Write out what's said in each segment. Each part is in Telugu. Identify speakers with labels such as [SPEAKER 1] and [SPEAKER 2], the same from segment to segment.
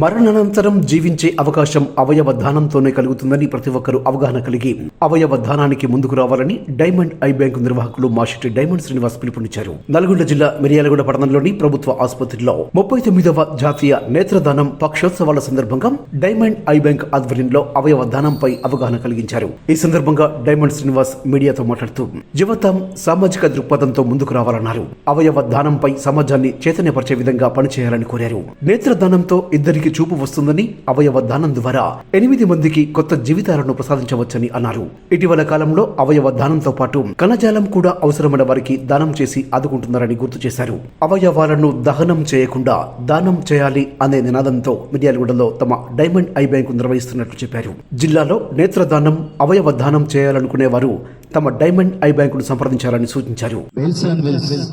[SPEAKER 1] మరణానంతరం జీవించే అవకాశం అవయవ దానంతోనే కలుగుతుందని ప్రతి ఒక్కరూ అవగాహన కలిగి అవయవ దానానికి ముందుకు రావాలని డైమండ్ ఐ బ్యాంకు నిర్వాహకులు మాషెట్టి డైమండ్ శ్రీనివాస్ పిలుపునిచ్చారు. నల్గొండ జిల్లా మిర్యాలగూడ పట్టణంలోని ప్రభుత్వ ఆసుపత్రిలో ముప్పై తొమ్మిదవ జాతీయ నేత్రదానం పక్షోత్సవాల సందర్భంగా డైమండ్ ఐ బ్యాంక్ ఆధ్వర్యంలో అవయవ దానంపై అవగాహన కలిగించారు. ఈ సందర్భంగా డైమండ్ శ్రీనివాస్ మీడియాతో మాట్లాడుతూ యువతం సామాజిక దృక్పథంతో ముందుకు రావాలన్నారు. అవయవ దానంపై సమాజాన్ని చైతన్యపరిచే విధంగా పనిచేయాలని కోరారు. నేత్రదానంతో ఇద్దరికి చూపు వస్తుందని అవయవ దానం ద్వారా ఎనిమిది మందికి కొత్త జీవితాలను ప్రసాదించవచ్చని అన్నారు. ఇటీవల కాలంలో అవయవ దానంతో పాటు కణజాలం కూడా అవసరమైన వారికి దానం చేసి ఆదుకుంటున్నారని గుర్తు చేశారు. అవయవాలను దహనం చేయకుండా దానం చేయాలి అనే నినాదంతో మిర్యాలగూడలో తమ డైమండ్ ఐ బ్యాంకు నిర్వహిస్తున్నట్లు చెప్పారు. జిల్లాలో నేత్రదానం అవయవ దానం చేయాలనుకునే వారు తమ డైమండ్ ఐ బ్యాంకును సంప్రదించాలని సూచించారు.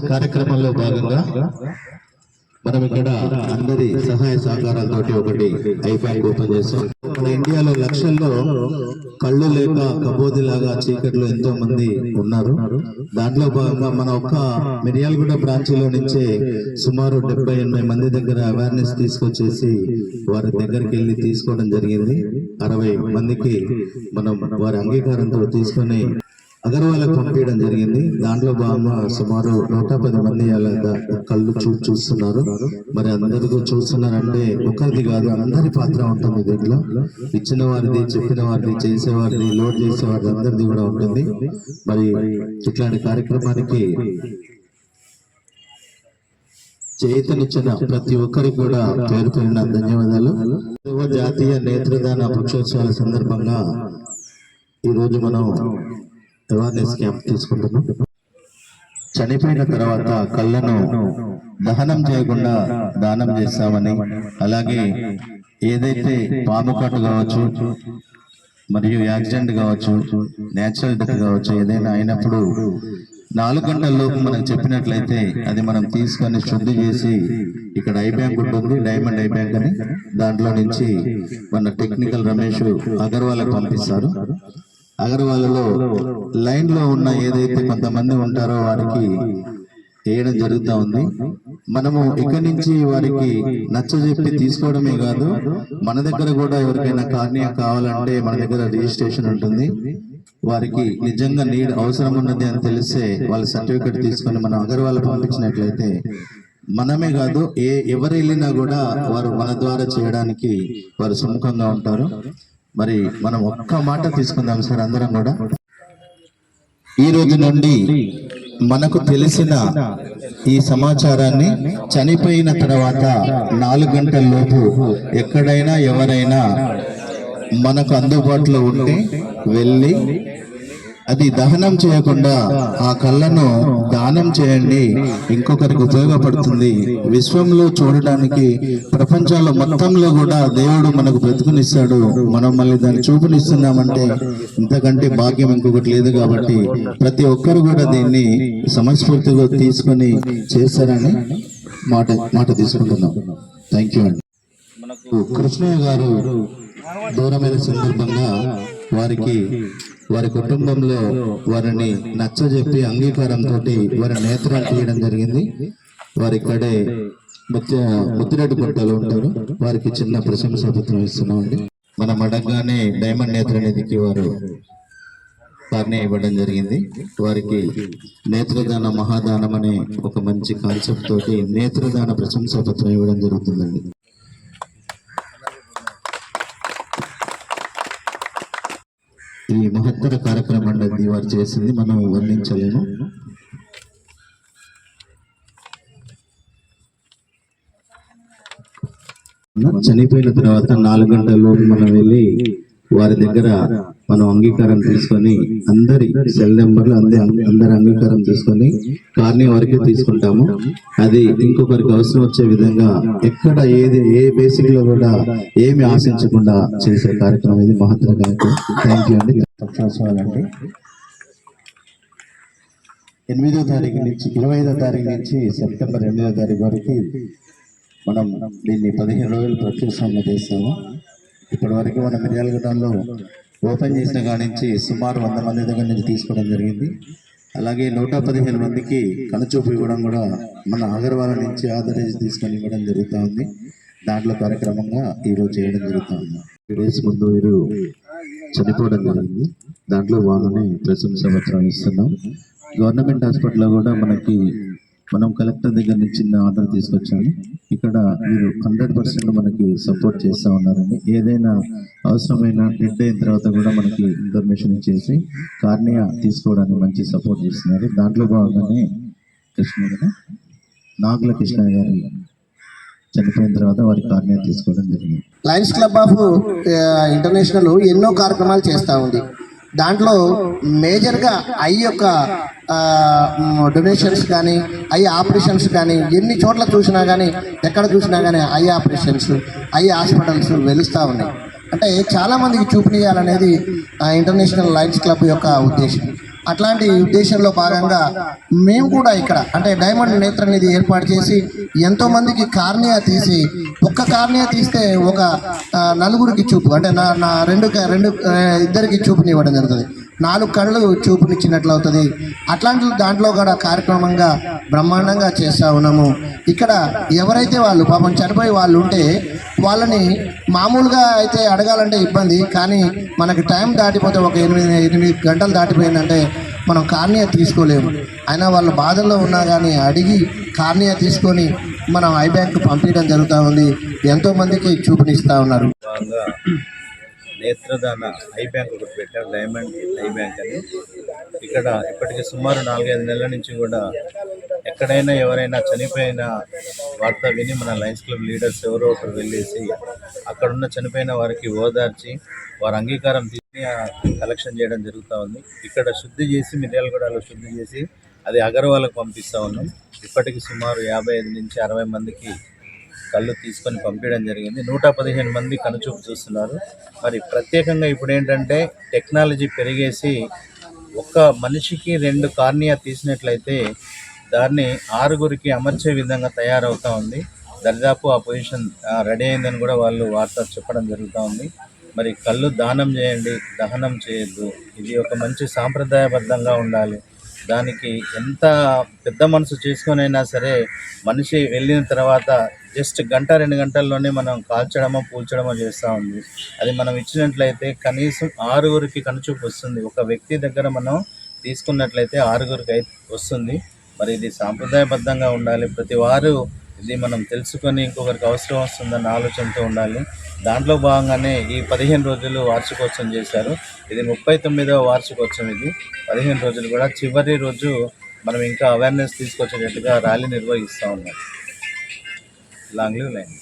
[SPEAKER 2] కార్యక్రమంలో భాగంగా మనం ఇక్కడ అందరి సహాయ సహకారాలతో ఒకటి ఐఫై ఓపెన్ చేస్తాం. మన ఇండియాలో లక్షల్లో కళ్ళు లేక కబోదిలాగా చీకట్లో ఎంతో మంది ఉన్నారు. దాంట్లో భాగంగా మన ఒక్క మిర్యాలగూడ బ్రాంచిలో నుంచే సుమారు డెబ్బై ఎనభై మంది దగ్గర అవేర్నెస్ తీసుకొచ్చేసి వారి దగ్గరికి వెళ్ళి తీసుకోవడం జరిగింది. అరవై మందికి మనం వారి అంగీకారంతో తీసుకొని అగర్వాలకు పంపించడం జరిగింది. దాంట్లో భాగంగా సుమారు నూట పది మంది కళ్ళు చూ చూస్తున్నారు. మరి అందరికీ చూస్తున్నారంటే ఒకరిది కాదు అందరి పాత్ర ఉంటుంది దీంట్లో. ఇచ్చిన వారిది చెప్పిన వారిది చేసేవారిది లోడ్ చేసేవారిది అందరిది కూడా ఉంటుంది. మరి ఇట్లాంటి కార్యక్రమానికి చేతనిచ్చిన ప్రతి ఒక్కరికి కూడా పేరు పేరున ధన్యవాదాలు. జాతీయ నేత్రదాన పక్షోత్సవాల సందర్భంగా ఈరోజు మనం అవేర్నెస్ క్యాంప్ తీసుకుంటున్నాం. చనిపోయిన తర్వాత కళ్ళను దహనం చేయకుండా దానం చేస్తామని అలాగే ఏదైతే పాము కాటు కావచ్చు మరియు యాక్సిడెంట్ కావచ్చు నేచురల్ డెత్ కావచ్చు ఏదైనా అయినప్పుడు నాలుగు గంటల లోపు మనకు చెప్పినట్లయితే అది మనం తీసుకొని శుద్ధి చేసి ఇక్కడ ఐ బ్యాంక్ ఉంటుంది డైమండ్ ఐ బ్యాంక్ అని దాంట్లో నుంచి మన టెక్నికల్ రమేష్ అగర్వాలకు పంపిస్తారు. అగర్వాలలో లైన్లో ఉన్న ఏదైతే కొంతమంది ఉంటారో వారికి వేయడం జరుగుతూ ఉంది. మనము ఇక్కడి నుంచి వారికి నచ్చజెప్పి తీసుకోవడమే కాదు మన దగ్గర కూడా ఎవరికైనా కార్నియా కావాలంటే మన దగ్గర రిజిస్ట్రేషన్ ఉంటుంది. వారికి నిజంగా నీడ్ అవసరం ఉన్నది అని తెలిస్తే వాళ్ళ సర్టిఫికెట్ తీసుకొని మనం అగర్వాల్ పంపించినట్లయితే మనమే కాదు ఏ ఎవరు వెళ్ళినా కూడా వారు మన ద్వారా చేయడానికి వారు సుముఖంగా ఉంటారు. మరి మనం ఒక్క మాట తీసుకుందాం సార్ అందరం కూడా. ఈ రోజు నుండి మనకు తెలిసిన ఈ సమాచారాన్ని చనిపోయిన తర్వాత నాలుగు గంటల లోపు ఎక్కడైనా ఎవరైనా మనకు అందుబాటులో ఉంటే వెళ్ళి అది దహనం చేయకుండా ఆ కళ్ళను దానం చేయండి. ఇంకొకరికి ఉపయోగపడుతుంది. విశ్వంలో చూడడానికి ప్రపంచంలో మొత్తంలో కూడా దేవుడు మనకు బ్రతుకునిస్తాడు. మనం మళ్ళీ దాన్ని చూపునిస్తున్నామంటే ఇంతకంటే భాగ్యం ఇంకొకటి లేదు కాబట్టి ప్రతి ఒక్కరు కూడా దీన్ని సమస్ఫూర్తిగా తీసుకొని చేస్తారని మాట మాట తీసుకుంటున్నాం. థ్యాంక్ యూ అండి. మనకు కృష్ణయ్య గారు దూరమైన సందర్భంగా వారికి వారి కుటుంబంలో వారిని నచ్చజెప్పి అంగీకారంతో వారి నేత్రాలు తీయడం జరిగింది. వారి ఇక్కడే ముత్య ముత్తిరెడ్డి గుట్టలో ఉంటారు. వారికి చిన్న ప్రశంసా పత్రం ఇస్తున్నామండి. మనం అడగగానే డైమండ్ నేత్ర నిధికి వారు వారిని ఇవ్వడం జరిగింది. వారికి నేత్రదాన మహాదానం అనే ఒక మంచి కాన్సెప్ట్ తోటి నేత్రదాన ప్రశంసా పత్రం ఇవ్వడం జరుగుతుందండి. ఈ మహత్తర కార్యక్రమం అనేది వారు చేసింది మనం వర్ణించలేము. చనిపోయిన తర్వాత నాలుగు గంటల లోపు మనం వెళ్ళి వారి దగ్గర మనం అంగీకారం తీసుకొని అందరి సెల్ నెంబర్లు అందరి అందరి అంగీకారం తీసుకొని కార్ని వరకే తీసుకుంటాము. అది ఇంకొకరికి అవసరం వచ్చే విధంగా ఎక్కడ ఏది ఏ బేసిక్లో కూడా ఏమి ఆశించకుండా చేసే కార్యక్రమం ఇది మహత్తర కార్యక్రమం. థ్యాంక్ యూ అండి. ఎనిమిదో తారీఖు నుంచి ఇరవై ఐదో తారీఖు నుంచి సెప్టెంబర్ ఎనిమిదో తారీఖు వరకు మనం దీన్ని పదిహేను రోజులు ప్రత్యక్షంగా చేస్తాము. ఇప్పటి వరకు మన మిర్యాలగూడలో ఓపెన్ చేసిన కాడి నుంచి సుమారు వంద మంది దగ్గర నుంచి తీసుకోవడం జరిగింది. అలాగే నూట పదిహేను మందికి కనుచూపు ఇవ్వడం కూడా మన అగర్వాల నుంచి ఆదరించి తీసుకొని ఇవ్వడం జరుగుతూ ఉంది
[SPEAKER 3] దాంట్లో కార్యక్రమంగా ఈరోజు చేయడం జరుగుతుంది. త్రీ డేస్ ముందు వీరు చనిపోవడం జరిగింది. దాంట్లో వాళ్ళని ప్రశంస పత్రం ఇస్తున్నాం. గవర్నమెంట్ హాస్పిటల్లో కూడా మనకి మనం కలెక్టర్ దగ్గర నుంచి చిన్న ఆర్డర్ తీసుకొచ్చాము. ఇక్కడ మీరు హండ్రెడ్ పర్సెంట్ మనకి సపోర్ట్ చేస్తూ ఉన్నారండి. ఏదైనా అవసరమైన డెడ్ అయిన తర్వాత కూడా మనకి ఇన్ఫర్మేషన్ ఇచ్చేసి కార్నియా తీసుకోవడానికి మంచి సపోర్ట్ చేస్తున్నారు. దాంట్లో భాగంగానే కృష్ణ నాగుల కృష్ణ గారి చనిపోయిన తర్వాత వారి కార్నియా తీసుకోవడం జరిగింది.
[SPEAKER 4] లయన్స్ క్లబ్ ఆఫ్ ఇంటర్నేషనల్ ఎన్నో కార్యక్రమాలు చేస్తూ ఉంది. దాంట్లో మేజర్గా ఐ యొక్క డొనేషన్స్ కానీ ఐ ఆపరేషన్స్ కానీ ఎన్ని చోట్ల చూసినా కానీ ఎక్కడ చూసినా కానీ ఐ ఆపరేషన్స్ ఐ హాస్పిటల్స్ వెలుస్తూ ఉన్నాయి. అంటే చాలామందికి చూపనియాలనేది ఇంటర్నేషనల్ లయన్స్ క్లబ్ యొక్క ఉద్దేశం. అట్లాంటి ఉద్దేశంలో భాగంగా మేము కూడా ఇక్కడ అంటే డైమండ్ నేత్ర నిధి ఏర్పాటు చేసి ఎంతో మందికి కార్నియా తీసి ఒక్క కార్నియా తీస్తే ఒక నలుగురికి చూపు అంటే నా నా రెండు రెండు ఆ, ఇద్దరికి చూపునివ్వడం జరుగుతుంది. నాలుగు కళ్ళు చూపునిచ్చినట్లు అవుతుంది అట్లాంటి దాంట్లో కూడా కార్యక్రమంగా బ్రహ్మాండంగా చేస్తూ ఉన్నాము. ఇక్కడ ఎవరైతే వాళ్ళు పాపం చనిపోయి వాళ్ళు ఉంటే వాళ్ళని మామూలుగా అయితే అడగాలంటే ఇబ్బంది కానీ మనకి టైం దాటిపోతే ఒక ఎనిమిది ఎనిమిది గంటలు దాటిపోయిందంటే మనం కార్నియా తీసుకోలేము. అయినా వాళ్ళ బాధల్లో ఉన్నా కానీ అడిగి కార్నియా తీసుకొని మనం ఐ బ్యాంక్ పంపించడం జరుగుతూ ఉంది. ఎంతోమందికి చూపునిస్తూ ఉన్నారు.
[SPEAKER 2] నేత్రదాన ఐ బ్యాంక్ ఒకటి పెట్టారు డైమండ్ ఐ బ్యాంక్ అని. ఇక్కడ ఇప్పటికి సుమారు నాలుగైదు నెలల నుంచి కూడా ఎక్కడైనా ఎవరైనా చనిపోయిన వార్త విని మన లయన్స్ క్లబ్ లీడర్స్ ఎవరో ఒకరు వెళ్ళేసి అక్కడున్న చనిపోయిన వారికి ఓదార్చి వారి అంగీకారం తీసుకుని కలెక్షన్ చేయడం జరుగుతూ ఉంది. ఇక్కడ శుద్ధి చేసి మిర్యాలగూడలో శుద్ధి చేసి అది అగర్వాలకు పంపిస్తూ ఉన్నాం. ఇప్పటికి సుమారు యాభై ఐదు నుంచి అరవై మందికి కళ్ళు తీసుకొని పంపించడం జరిగింది. నూట పదిహేను మంది కనుచూపు చూస్తున్నారు. మరి ప్రత్యేకంగా ఇప్పుడు ఏంటంటే టెక్నాలజీ పెరిగేసి ఒక్క మనిషికి రెండు కార్నియా తీసినట్లయితే దాన్ని ఆరుగురికి అమర్చే విధంగా తయారవుతూ ఉంది. దరిదాపు ఆ పొజిషన్ రెడీ అయిందని కూడా వాళ్ళు వార్త చెప్పడం జరుగుతూ ఉంది. మరి కళ్ళు దానం చేయండి దహనం చేయొద్దు. ఇది ఒక మంచి సాంప్రదాయబద్ధంగా ఉండాలి. దానికి ఎంత పెద్ద మనసు చేసుకొనైనా సరే మనిషి వెళ్ళిన తర్వాత జస్ట్ గంట రెండు గంటల్లోనే మనం కాల్చడమో పూల్చడమో చేస్తూ ఉంది. అది మనం ఇచ్చినట్లయితే కనీసం ఆరుగురికి కనుచూపు వస్తుంది. ఒక వ్యక్తి దగ్గర మనం తీసుకున్నట్లయితే ఆరుగురికి అయితే వస్తుంది. మరి ఇది సాంప్రదాయబద్ధంగా ఉండాలి. ప్రతి వారు ఇది మనం తెలుసుకొని ఇంకొకరికి అవసరం వస్తుందన్న ఆలోచనతో ఉండాలి. దాంట్లో భాగంగానే ఈ పదిహేను రోజులు వార్షికోత్సవం చేశారు. ఇది ముప్పై తొమ్మిదవ వార్షికోత్సవం ఇది. పదిహేను రోజులు కూడా చివరి రోజు మనం ఇంకా అవేర్నెస్ తీసుకొచ్చేటట్టుగా ర్యాలీ నిర్వహిస్తూ ఉన్నాం. Long live line.